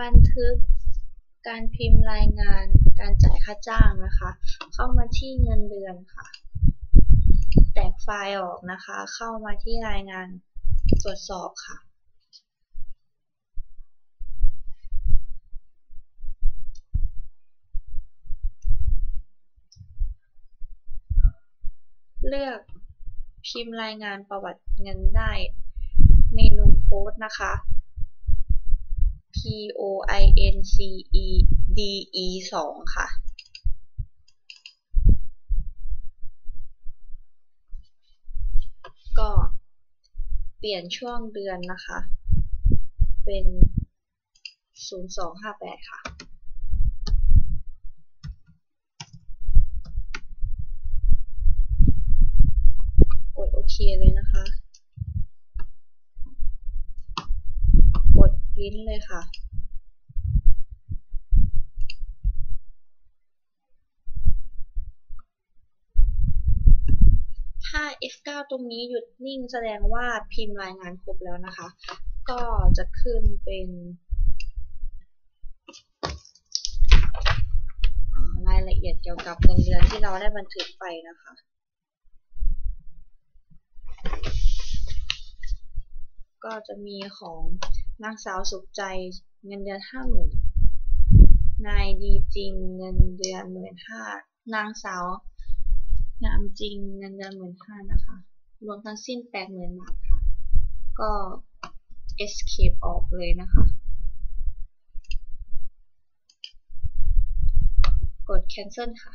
บันทึกการพิมพ์รายงานการจ่ายค่าจ้างนะคะ เข้ามาที่เงินเดือนค่ะ แตกไฟล์ออกนะคะ เข้ามาที่รายงานตรวจสอบค่ะ เลือกพิมพ์รายงานประวัติเงินได้ เมนูโค้ดนะคะ P O I N C E D E 2ค่ะ ก็เปลี่ยนช่วงเดือนนะคะ เป็น 0258 ค่ะกดโอเคเลยนะคะ กด ลิ้นเลยค่ะ ถ้า F9 ตรงนี้หยุดนิ่งแสดงว่าพิมพ์รายงานครบแล้วนะคะ ก็จะขึ้นเป็นรายละเอียดเกี่ยวกับเงินเดือนที่เราได้บันทึกไปนะคะก็จะมีของ นางสาวสุขใจเงินเดือนห้าหมื่นนายดีจริงเงินเดือนหมื่นห้านางสาวงามจริงเงินเดือนหมื่นห้านะคะ รวมทั้งสิ้นแปดหมื่นบาทค่ะ ก็ escape ออกเลยนะคะ กด cancel ค่ะ